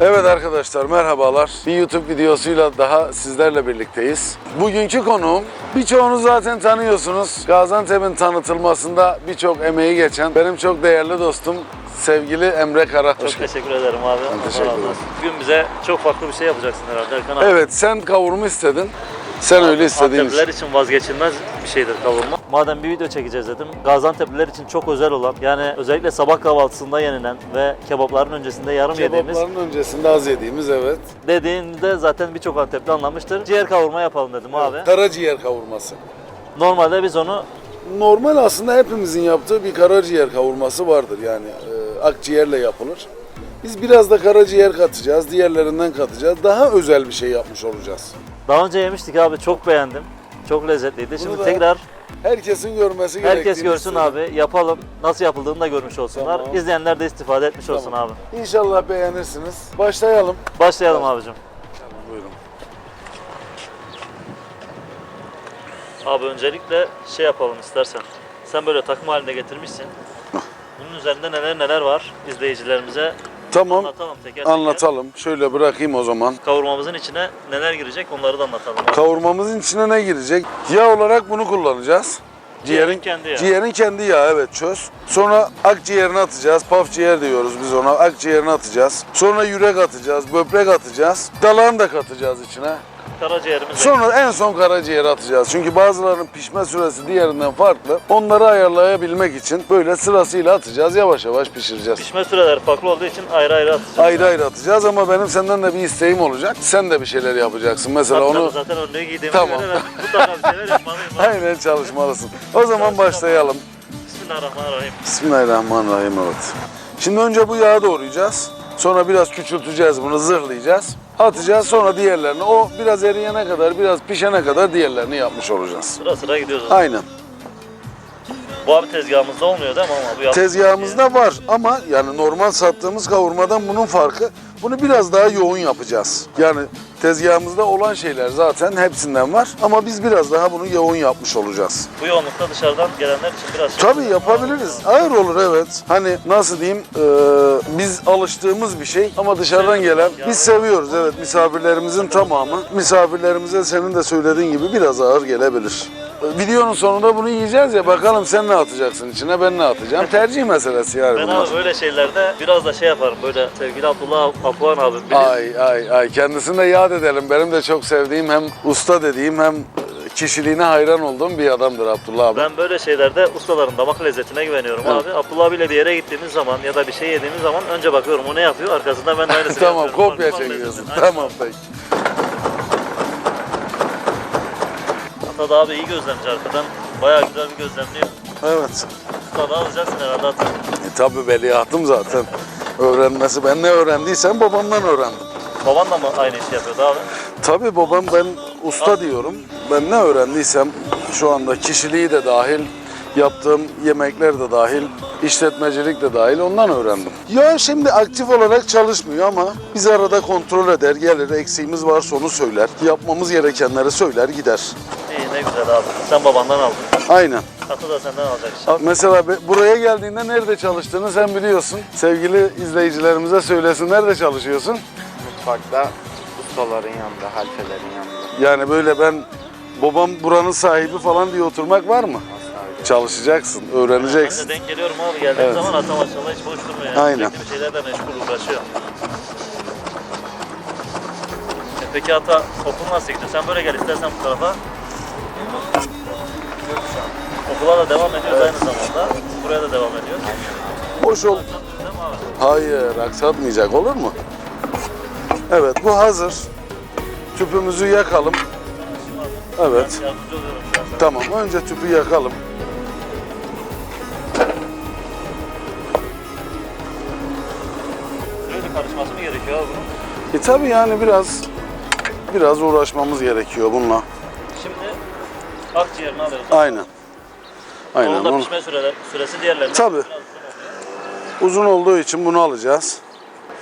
Evet arkadaşlar merhabalar. Bir YouTube videosuyla daha sizlerle birlikteyiz. Bugünkü konuğum birçoğunu zaten tanıyorsunuz. Gaziantep'in tanıtılmasında birçok emeği geçen benim çok değerli dostum sevgili Emre Kara. Çok teşekkür ederim abi. Allah teşekkür ederim. Bugün bize çok farklı bir şey yapacaksın herhalde Erkan abi. Evet sen kavurma istedin. Sen öyle istediğin için. Antepliler için vazgeçilmez bir şeydir kavurma. Madem bir video çekeceğiz dedim. Gaziantep'liler için çok özel olan yani özellikle sabah kahvaltısında yenilen ve kebapların öncesinde yarım yediğimiz Kebapların öncesinde az yediğimiz evet. dediğinde zaten birçok Antepli anlamıştır. Ciğer kavurma yapalım dedim abi. Karaciğer kavurması. Normalde biz onu Normal aslında hepimizin yaptığı bir karaciğer kavurması vardır yani e, akciğerle yapılır. Biz biraz da karaciğer katacağız, diğerlerinden katacağız. Daha özel bir şey yapmış olacağız. Daha önce yemiştik abi çok beğendim. Çok lezzetliydi. Şimdi da tekrar Herkesin görmesi herkes görsün abi. Yapalım. Nasıl yapıldığını da görmüş olsunlar. Tamam. İzleyenler de istifade etmiş olsun Tamam. abi. İnşallah beğenirsiniz. Başlayalım. Başlayalım abicim. Buyurun. Abi öncelikle şey yapalım istersen. Sen böyle takım halinde getirmişsin. Bunun üzerinde neler neler var izleyicilerimize Tamam. anlatalım teker teker. Anlatalım. Şöyle bırakayım o zaman. Kavurmamızın içine neler girecek onları da anlatalım. Kavurmamızın içine ne girecek? Yağ olarak bunu kullanacağız. Ciğerin kendi yağı. Ciğerin kendi yağı evet çöz. Sonra akciğerini atacağız. Paf ciğer diyoruz biz ona. Akciğerini atacağız. Sonra yürek atacağız. Böbrek atacağız. Dalağını da katacağız içine. Karaciğerimiz Sonra en son karaciğeri atacağız. Çünkü bazılarının pişme süresi diğerinden farklı. Onları ayarlayabilmek için böyle sırasıyla atacağız. Yavaş yavaş pişireceğiz. pişme süreleri farklı olduğu için ayrı ayrı atacağız. Ayrı ayrı atacağız ama benim senden de bir isteğim olacak. Sen de bir şeyler yapacaksın. Mesela Tabii onu zaten önlüğü giydiğime Tamam. göre ben mutlaka bir şeyler yapmalıyım. aynen çalışmalısın. O zaman başlayalım. Bismillahirrahmanirrahim. Bismillahirrahmanirrahim evet. Şimdi önce bu yağı doğrayacağız. Sonra biraz küçülteceğiz bunu, zırhlayacağız. Atacağız sonra diğerlerini. O biraz eriyene kadar, biraz pişene kadar diğerlerini yapmış olacağız. Sıra sıra gidiyoruz. Aynen. Bu abi tezgahımızda olmuyor değil mi ama? Bu yaptığımız Tezgahımızda var ama yani normal sattığımız kavurmadan bunun farkı bunu biraz daha yoğun yapacağız. Yani tezgahımızda olan şeyler zaten hepsinden var ama biz biraz daha bunu yoğun yapmış olacağız. Bu yoğunlukta dışarıdan gelenler için biraz Tabii yapabiliriz. Ağır olur evet. Hani nasıl diyeyim e, biz alıştığımız bir şey ama dışarıdan gelen biz seviyoruz evet misafirlerimizin tamamı. Misafirlerimize senin de söylediğin gibi biraz ağır gelebilir. Videonun sonunda bunu yiyeceğiz ya bakalım sen ne atacaksın içine ben ne atacağım. Tercih meselesi yani Ben bunlar. abi böyle şeylerde biraz da şey yaparım böyle sevgili Abdullah Apuan abim bilir. Ay ay ay kendisini de yad edelim. Benim de çok sevdiğim hem usta dediğim hem kişiliğine hayran olduğum bir adamdır Abdullah abi. Ben böyle şeylerde ustaların damak lezzetine güveniyorum Evet. abi. Abdullah abiyle bir yere gittiğimiz zaman ya da bir şey yediğimiz zaman önce bakıyorum o ne yapıyor arkasından ben de aynısını tamam yapıyorum. kopya Damak çekiyorsun. lezzetine. Aynen. Tamam peki. Da abi iyi gözlemci arkadan. Bayağı güzel bir gözlemliyor. Evet. Usta da alacaksın herhalde atı. E, tabii veliahtım zaten. Öğrenmesi. Ben ne öğrendiysem babamdan öğrendim. Baban da mı aynı işi yapıyordu abi? Tabii babam ben usta diyorum. Ben ne öğrendiysem şu anda kişiliği de dahil, yaptığım yemekler de dahil, işletmecilik de dahil ondan öğrendim. Ya şimdi aktif olarak çalışmıyor ama biz arada kontrol eder, gelir, eksiğimiz varsa onu söyler. Yapmamız gerekenleri söyler, gider. İyi ne güzel abi. Sen babandan aldın. Aynen. Atı da senden alacak işte. Mesela be- buraya geldiğinde nerede çalıştığını sen biliyorsun. Sevgili izleyicilerimize söylesin. Nerede çalışıyorsun? Mutfakta ustaların yanında, halfelerin yanında. Yani böyle ben babam buranın sahibi falan diye oturmak var mı? Asla öyle. Çalışacaksın, Ben öğreneceksin. de denk geliyorum abi geldiğim Evet. zaman ata maşallah hiç boş durmuyor. Yani. Aynen. Sürekli bir şeylerle meşgul uğraşıyor. E peki ata okul nasıl gidiyor? Sen böyle gel istersen bu tarafa. Okula da devam ediyoruz aynı zamanda. Buraya da devam ediyoruz. Boş ol. Hayır, aksatmayacak olur mu? Evet, bu hazır. Tüpümüzü yakalım. Evet, Yardımcı oluyorum şu an sana. tamam. Önce tüpü yakalım. Böyle karışması mı gerekiyor abi bunun? E tabi yani biraz biraz uğraşmamız gerekiyor bununla. Akciğerini alıyoruz. Aynen. Aynen. Onun da pişme süreler, süresi diğerlerine. Tabii. biraz uzun olduğu için bunu alacağız.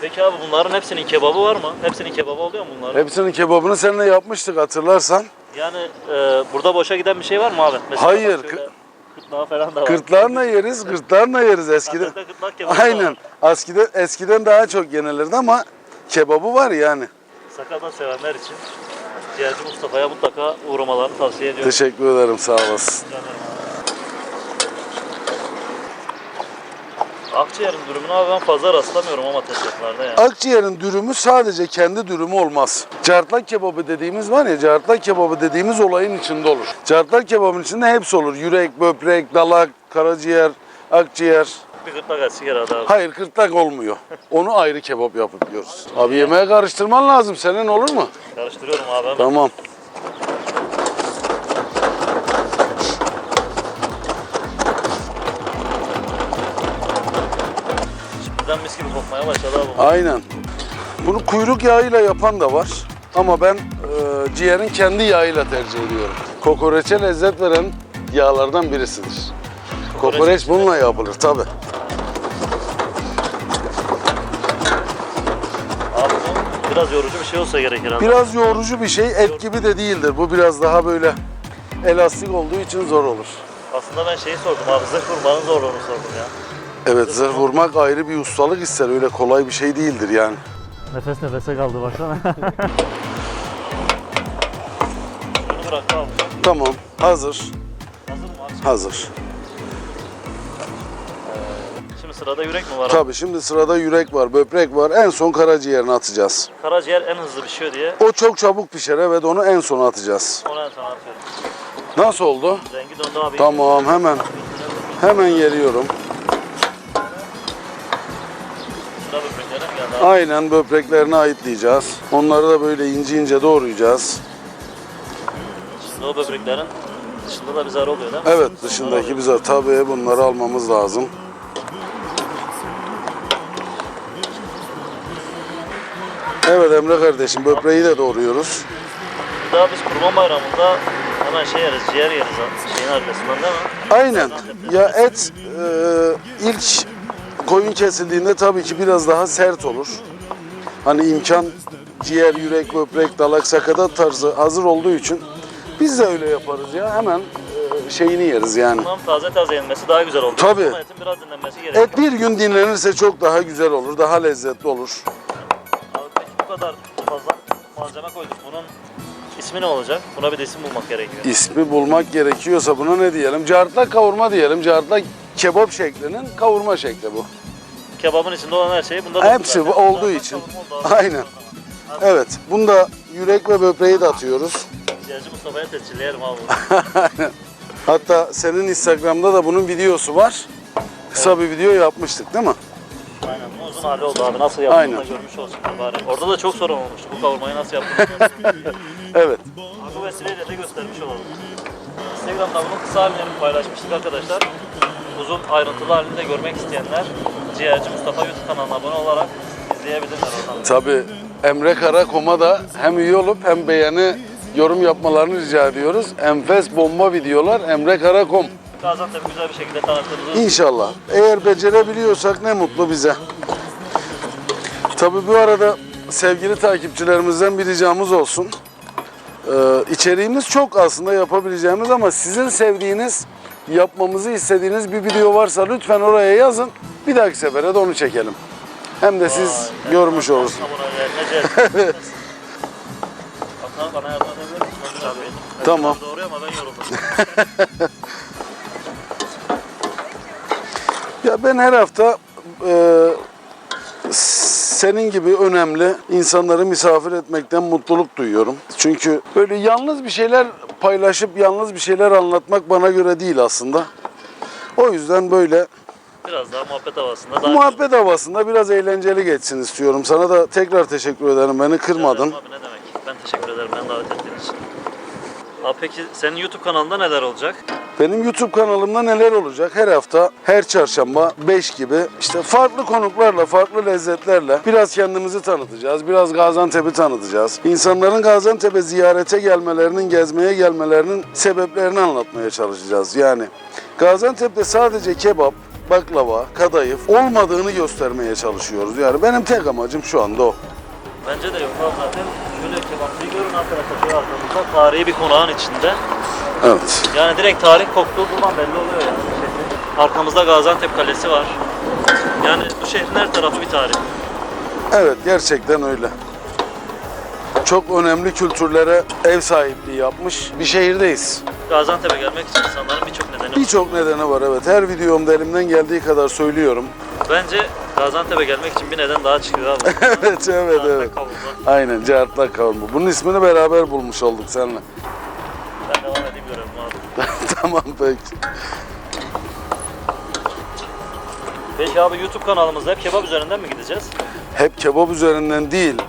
Peki abi bunların hepsinin kebabı var mı? Hepsinin kebabı oluyor mu bunların? Hepsinin kebabını seninle yapmıştık hatırlarsan. Yani e, burada boşa giden bir şey var mı abi? Hayır, bak şöyle Kırtlağı falan da var. Gırtlağınla yeriz, gırtlağınla yeriz eskiden. Kebabı da Aynen. var. Eskiden, eskiden daha çok yenilirdi ama kebabı var yani. Sakatat sevenler için Ciğerci Mustafa'ya mutlaka uğramalarını tavsiye ediyorum. Teşekkür ederim sağ olasın. Akciğerin dürümüne abi ben fazla rastlamıyorum ama tezgahlarda yani. Akciğerin dürümü sadece kendi dürümü olmaz. Cartlak kebabı dediğimiz var ya, cartlak kebabı dediğimiz olayın içinde olur. Cartlak kebabın içinde hepsi olur. Yürek, böbrek, dalak, karaciğer, akciğer. Bir gırtlak açık herhalde abi. Hayır kırtlak olmuyor. Onu ayrı kebap yapıp yiyoruz. Abi yemeğe karıştırman lazım. Senin olur mu? Karıştırıyorum abi hemen. Tamam. Şimdiden mis gibi kokmaya başladı abi. bu. Aynen. Bunu kuyruk yağıyla yapan da var. Ama ben e, ciğerin kendi yağıyla tercih ediyorum. Kokoreçe lezzet veren yağlardan birisidir. Kokoreç bununla yapılır tabi. Biraz yorucu bir şey olsa gerek herhalde. Biraz yoğurucu bir şey, et gibi de değildir. Bu biraz daha böyle elastik olduğu için zor olur. Aslında ben şeyi sordum abi. Zırh vurmanın zorluğunu sordum ya. Evet zırh vurmak ayrı bir ustalık ister. Öyle kolay bir şey değildir yani. Nefes nefese kaldı baksana. Şunu bırak abi. Tamam, hazır. Hazır mı? Hazır. Sırada yürek mi var abi? Tabii şimdi sırada yürek var, böbrek var. En son karaciğerini atacağız. Karaciğer en hızlı pişiyor diye O çok çabuk pişer evet onu en sona atacağız. onu en son atıyorum. Nasıl oldu? Rengi döndü abi. Tamam hemen hemen geliyorum. Sıra böbreklere mi geldi abi? Aynen böbreklerini ayıtlayacağız. Onları da böyle ince ince doğrayacağız. Şimdi o böbreklerin dışında da bir zar oluyor değil mi? Evet dışındaki bize tabii bunları almamız lazım. Evet Emre kardeşim böbreği de doğruyoruz. Daha biz kurban bayramında hemen şey yeriz, ciğer yeriz. Şeyin arkasından değil mi? Aynen. Ya et e, ilk koyun kesildiğinde tabii ki biraz daha sert olur. Hani imkan ciğer, yürek, böbrek, dalak, sakatat tarzı hazır olduğu için biz de öyle yaparız ya. Hemen e, şeyini yeriz yani. Bunların taze taze yenmesi daha güzel olur. Tabii. Ama etin biraz dinlenmesi gerekiyor. Et bir gün dinlenirse çok daha güzel olur, daha lezzetli olur. Kadar fazla malzeme koyduk. Bunun ismi ne olacak? Buna bir de isim bulmak gerekiyor. İsmi bulmak gerekiyorsa buna ne diyelim? Cartlak kavurma diyelim. Cartlak kebap şeklinin kavurma şekli bu. Kebabın içinde olan her şey bunda da Hepsi bu olduğu için. oldu. Aynen. Evet, bunda yürek ve böbreği de atıyoruz. Ciğerci Mustafa'ya tescilleyelim abi. Hatta senin Instagram'da da bunun videosu var. Kısa bir video yapmıştık değil mi? Aynen. Uzun hali oldu abi. Nasıl yaptığını Aynen. da görmüş olsunlar bari. Orada da çok sorun olmuştu. Bu kavurmayı nasıl yaptığını. Evet. Bu vesileyle de göstermiş olalım. Instagram'da bunun kısa hallerini paylaşmıştık arkadaşlar. Uzun ayrıntılı halini de görmek isteyenler Ciğerci Mustafa YouTube kanalına abone olarak izleyebilirler oradan. Tabii Emre Karakom'a da hem üye olup hem beğeni yorum yapmalarını rica ediyoruz. Enfes bomba videolar Emre Karakom. Gaziantep'i güzel bir şekilde tanıttığımızı İnşallah. Eğer becerebiliyorsak ne mutlu bize. Tabii bu arada sevgili takipçilerimizden bir ricamız olsun. Ee, içeriğimiz çok aslında yapabileceğimiz ama sizin sevdiğiniz, yapmamızı istediğiniz bir video varsa lütfen oraya yazın. Bir dahaki sefere de onu çekelim. Hem de siz Vay, görmüş evet, olursunuz. bana yardım edebilir misin? Tamam. Doğru ama ben yoruldum. Ya ben her hafta e, senin gibi önemli insanları misafir etmekten mutluluk duyuyorum. Çünkü böyle yalnız bir şeyler paylaşıp yalnız bir şeyler anlatmak bana göre değil aslında. O yüzden böyle Biraz daha muhabbet havasında. Daha muhabbet havasında biraz eğlenceli geçsin istiyorum. Sana da tekrar teşekkür ederim. Beni kırmadın. Abi ne demek? Ben teşekkür ederim ben davet ettiğin için. Abi peki senin YouTube kanalında neler olacak? Benim YouTube kanalımda neler olacak? Her hafta, her çarşamba 5 gibi işte farklı konuklarla, farklı lezzetlerle biraz kendimizi tanıtacağız. Biraz Gaziantep'i tanıtacağız. İnsanların Gaziantep'e ziyarete gelmelerinin, gezmeye gelmelerinin sebeplerini anlatmaya çalışacağız. Yani Gaziantep'te sadece kebap, baklava, kadayıf olmadığını göstermeye çalışıyoruz. Yani benim tek amacım şu anda o. Bence de yok zaten. Şöyle kebaplıyı görün arkadaşlar şöyle arkamızda. Tarihi bir konağın içinde. Evet. Yani direkt tarih koktuğu buradan belli oluyor yani. Arkamızda Gaziantep Kalesi var. Yani bu şehrin her tarafı bir tarih. Evet gerçekten öyle. Çok önemli kültürlere ev sahipliği yapmış bir şehirdeyiz. Gaziantep'e gelmek için insanların birçok nedeni var. Birçok nedeni var evet. Her videomda elimden geldiği kadar söylüyorum. Bence Gaziantep'e gelmek için bir neden daha çıkıyor abi. evet evet evet. Kavurma. Aynen cartlak kavurma. Bunun ismini beraber bulmuş olduk seninle. Ben devam edeyim görevime abi. tamam peki. Peki abi YouTube kanalımızda hep kebap üzerinden mi gideceğiz? Hep kebap üzerinden değil.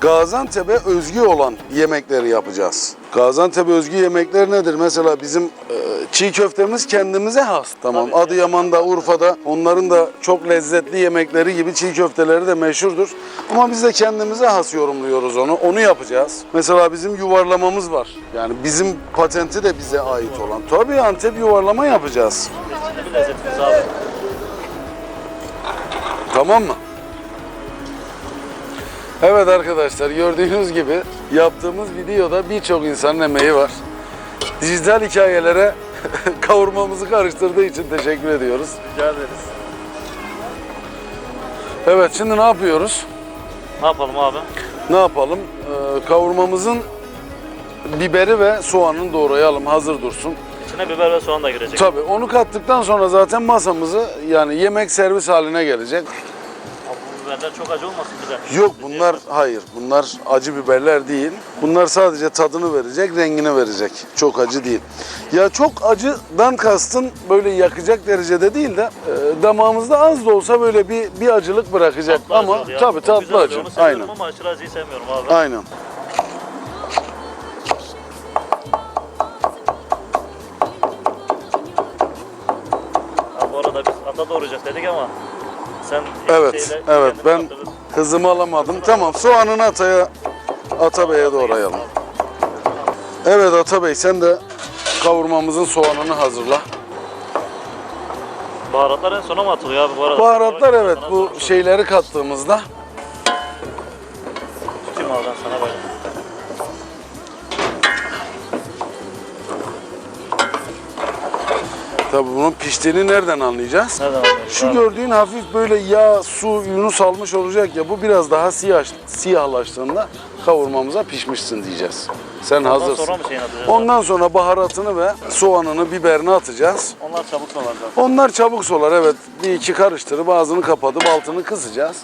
Gaziantep'e özgü olan yemekleri yapacağız. Gaziantep'e özgü yemekler nedir? Mesela bizim e, çiğ köftemiz kendimize has. Tamam. Tabii. Adıyaman'da, Urfa'da onların da çok lezzetli yemekleri gibi çiğ köfteleri de meşhurdur. Ama biz de kendimize has yorumluyoruz onu. Onu yapacağız. Mesela bizim yuvarlamamız var. Yani bizim patenti de bize ait olan. Tabii Antep yuvarlama yapacağız. Tamam mı? Evet arkadaşlar gördüğünüz gibi yaptığımız videoda birçok insanın emeği var. Dijital hikayelere kavurmamızı karıştırdığı için teşekkür ediyoruz. Rica ederiz. Evet şimdi ne yapıyoruz? Ne yapalım abi? Ne yapalım? Ee, kavurmamızın biberi ve soğanını doğrayalım hazır dursun. İçine biber ve soğan da girecek. Tabii onu kattıktan sonra zaten masamızı yani yemek servis haline gelecek. Biberler çok acı olmasın bize. Yok bunlar hayır. Bunlar acı biberler değil. Bunlar sadece tadını verecek, rengini verecek. Çok acı değil. Ya çok acıdan kastın böyle yakacak derecede değil de e, damağımızda az da olsa böyle bir bir acılık bırakacak. Tatlı acı ama oluyor. tabii O tatlı oluyor, acı. Onu seviyorum Aynen. ama aşırı acıyı sevmiyorum abi. Aynen. Abi bu arada biz ata doğrayacağız dedik ama sen Evet, şeyle evet ben kaptırdın. hızımı alamadım. Tamam soğanını Atay'a Atabey'e doğrayalım. Evet Atabey sen de kavurmamızın soğanını hazırla. Baharatlar en sona mı atılıyor abi bu arada? Baharatlar evet bu şeyleri kattığımızda tabii bunun piştiğini nereden anlayacağız? Nereden Şu gördüğün hafif böyle yağ, su, yunus almış olacak ya bu biraz daha siyah, siyahlaştığında kavurmamıza pişmişsin diyeceğiz. Sen Ondan hazırsın. sonra mı şeyini atacağız? Ondan sonra baharatını ve soğanını, biberini atacağız. Onlar çabuk solar zaten. Onlar çabuk solar evet. Bir iki karıştırıp ağzını kapatıp altını kısacağız.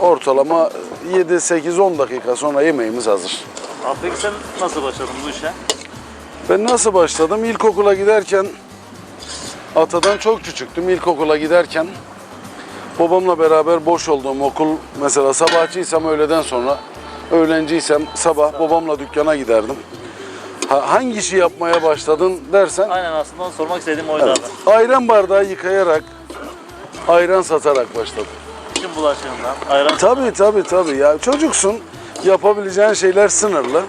Ortalama 7-8-10 dakika sonra yemeğimiz hazır. Abi peki sen nasıl başladın bu işe? Ben nasıl başladım? İlkokula giderken Atadan çok küçüktüm. İlkokula giderken babamla beraber boş olduğum okul mesela sabahçıysam öğleden sonra öğlenciysem sabah babamla dükkana giderdim. Ha, hangi işi yapmaya başladın dersen Aynen aslında sormak istediğim oydu evet, abi. ayran bardağı yıkayarak ayran satarak başladım. Bütün bulaşığından ayran Tabii tabii tabii ya çocuksun yapabileceğin şeyler sınırlı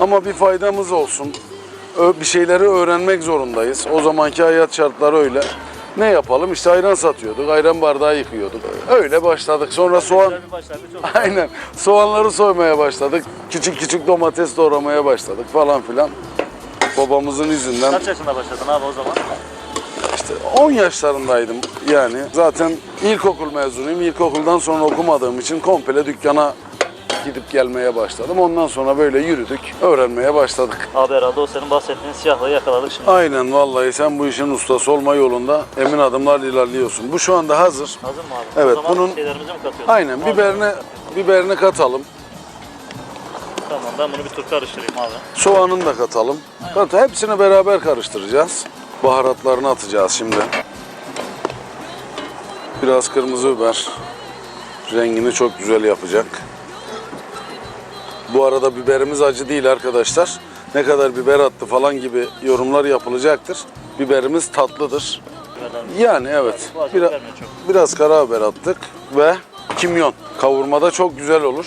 ama bir faydamız olsun. Bir şeyleri öğrenmek zorundayız. O zamanki hayat şartları öyle. Ne yapalım işte ayran satıyorduk, ayran bardağı yıkıyorduk. Öyle başladık. Sonra soğan, aynen soğanları soymaya başladık. Küçük küçük domates doğramaya başladık falan filan. Babamızın izinden Kaç yaşında başladın abi o zaman? işte 10 yaşlarındaydım yani. Zaten ilkokul mezunuyum. İlkokuldan sonra okumadığım için komple dükkana gidip gelmeye başladım. Ondan sonra böyle yürüdük, öğrenmeye başladık. Abi herhalde o senin bahsettiğin siyahlığı yakaladık şimdi. Aynen vallahi sen bu işin ustası olma yolunda emin adımlar ilerliyorsun. Bu şu anda hazır. Hazır mı abi? Evet, o zaman bunun- şeylerimizi mi katıyoruz? Aynen biberini biberini katalım. Tamam ben bunu bir tur karıştırayım abi. Soğanını da katalım. Kat hepsini beraber karıştıracağız. Baharatlarını atacağız şimdi. Biraz kırmızı biber. Rengini çok güzel yapacak. Bu arada biberimiz acı değil arkadaşlar. Ne kadar biber attı falan gibi yorumlar yapılacaktır. Biberimiz tatlıdır. Yani evet. Biraz, biraz karabiber attık ve kimyon. Kavurmada çok güzel olur.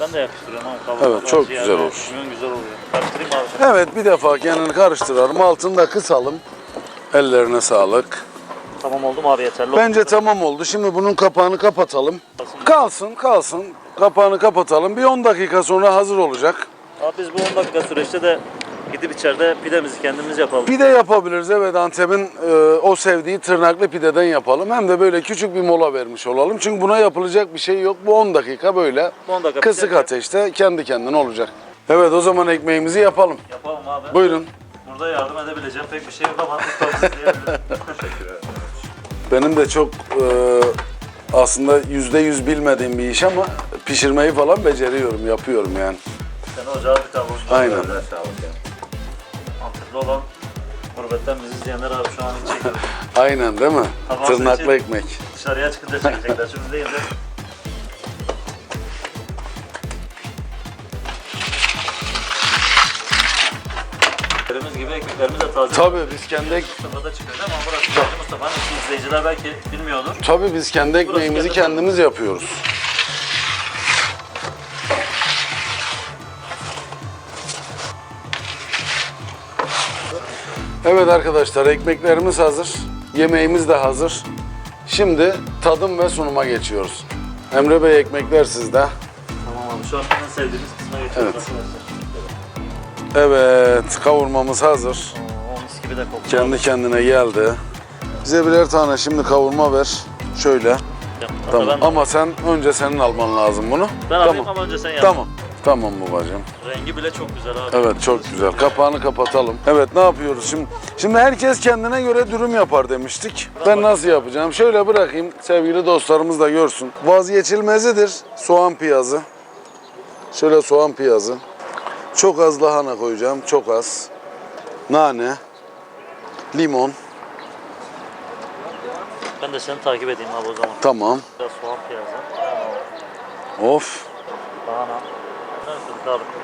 Ben de yakıştırıyorum. Kavurma Evet, çok güzel ve olur. kimyon güzel oluyor. Karıştırayım abi? Evet bir defa kendini karıştıralım. Altını da kısalım. Ellerine sağlık. Tamam oldu mu abi yeterli oldu. Bence tamam oldu. Şimdi bunun kapağını kapatalım. Kalsın kalsın. Kapağını kapatalım. Bir 10 dakika sonra hazır olacak. Abi biz bu 10 dakika süreçte de gidip içeride pidemizi kendimiz yapalım. Pide yapabiliriz evet Antep'in e, o sevdiği tırnaklı pideden yapalım. Hem de böyle küçük bir mola vermiş olalım. Çünkü buna yapılacak bir şey yok. Bu 10 dakika böyle 10 dakika kısık pişecek. ateşte kendi kendine olacak. Evet o zaman ekmeğimizi yapalım. Yapalım abi. Buyurun. Burada yardım edebileceğim pek bir şey yok ama ustamız diyebilirim. Benim de çok e, aslında yüzde yüz bilmediğim bir iş ama pişirmeyi falan beceriyorum, yapıyorum yani. Sen ocağı bir tavuğun. Aynen. Antepli olan gurbetten bizi izleyenler abi şu an hiç çekiyor. Aynen değil mi? Tırnaklı ekmek. Dışarıya çıkınca çekecekler. Şimdi değil de. Ekmeklerimiz de taze. Tabii biz kendi ek- Mustafa'da çıkıyor ama burası Hacı Mustafa'nın eski izleyiciler belki bilmiyordur. tabii biz kendi ekmeğimizi kendi- kendimiz yapıyoruz. Evet arkadaşlar ekmeklerimiz hazır. Yemeğimiz de hazır. Şimdi tadım ve sunuma geçiyoruz. Emre Bey ekmekler sizde. Tamam abi şu an en sevdiğimiz kısma geçiyoruz Evet. arkadaşlar. Evet kavurmamız hazır. Oo, mis gibi de koktu. Kendi kendine geldi. Bize birer tane şimdi kavurma ver. Şöyle. Tamam. Ben, Ama sen önce senin alman lazım bunu. ben alayım ama önce sen yap. Tamam. Tamam babacığım. Rengi bile çok güzel abi. Evet çok güzel. Kapağını kapatalım. Evet ne yapıyoruz şimdi? Şimdi herkes kendine göre dürüm yapar demiştik. Ben nasıl yapacağım? Şöyle bırakayım sevgili dostlarımız da görsün. Vazgeçilmezidir soğan piyazı. Şöyle soğan piyazı. Çok az lahana koyacağım. Çok az. Nane. Limon. Ben de seni takip edeyim abi o zaman. Tamam. Biraz soğan piyazı. Of. Lahana.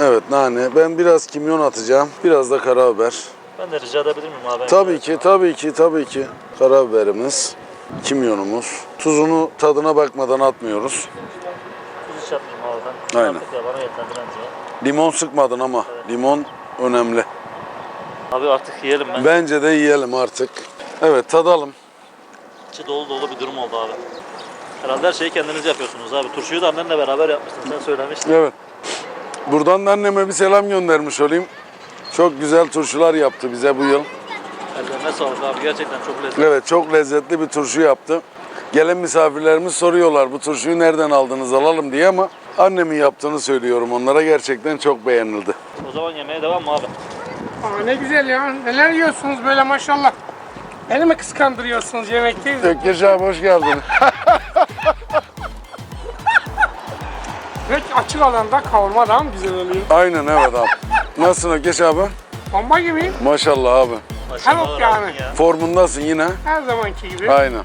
Evet nane. Ben biraz kimyon atacağım. Biraz da karabiber. Ben de rica edebilir miyim abi? Tabii ki, tabii ki, tabii ki. Karabiberimiz, kimyonumuz. Tuzunu tadına bakmadan atmıyoruz. Tuz hiç yapmayayım abi ben. Aynen. Artık ya bana yeter bence. Limon sıkmadın ama. Limon önemli. Abi artık yiyelim ben. Bence de yiyelim artık. Evet tadalım. İçi dolu dolu bir durum oldu abi. Herhalde her şeyi kendiniz yapıyorsunuz abi. Turşuyu da annenle beraber yapmıştın sen söylemiştin. Evet. Buradan da anneme bir selam göndermiş olayım. Çok güzel turşular yaptı bize bu yıl. Ellerine sağlık abi gerçekten çok lezzetli. Evet çok lezzetli bir turşu yaptı. Gelen misafirlerimiz soruyorlar bu turşuyu nereden aldınız alalım diye ama annemin yaptığını söylüyorum onlara gerçekten çok beğenildi. O zaman yemeğe devam mı abi? Aa, ne güzel ya. Neler yiyorsunuz böyle maşallah. Beni mi kıskandırıyorsunuz yemekteyiz? Ökkeş abi hoş geldin. Pek açık alanda kavurma daha mı güzel oluyor? Aynen evet abi. Nasılsın Ökkeş abi? Bomba gibi. Maşallah abi. Maşallah yani. ya. Formundasın yine. Her zamanki gibi. Aynen.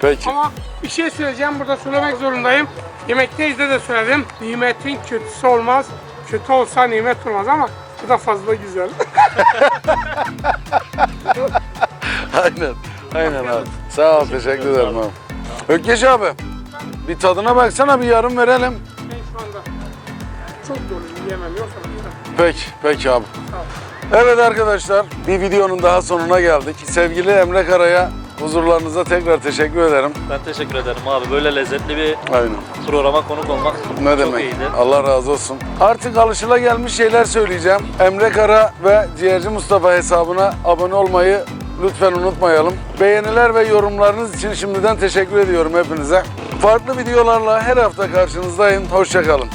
Peki. Ama bir şey söyleyeceğim burada söylemek zorundayım. Yemekteyiz de de söyledim. Nimetin kötüsü olmaz. Kötü olsa nimet olmaz ama bu da fazla güzel. Aynen. Aynen abi. Sağ ol teşekkür ederim abi. Ökkeş abi. Bir tadına baksana bir yarım verelim. ben şu anda çok doluyum yiyemem yoksa. Peki, peki abi. Evet arkadaşlar, bir videonun daha sonuna geldik. Sevgili Emre Kara'ya huzurlarınıza tekrar teşekkür ederim. Ben teşekkür ederim abi. Böyle lezzetli bir Aynen. programa konuk olmak Ne çok demek? iyiydi. Allah razı olsun. Artık alışılagelmiş şeyler söyleyeceğim. Emre Kara ve Ciğerci Mustafa hesabına abone olmayı lütfen unutmayalım. Beğeniler ve yorumlarınız için şimdiden teşekkür ediyorum hepinize. Farklı videolarla her hafta karşınızdayım. Hoşçakalın.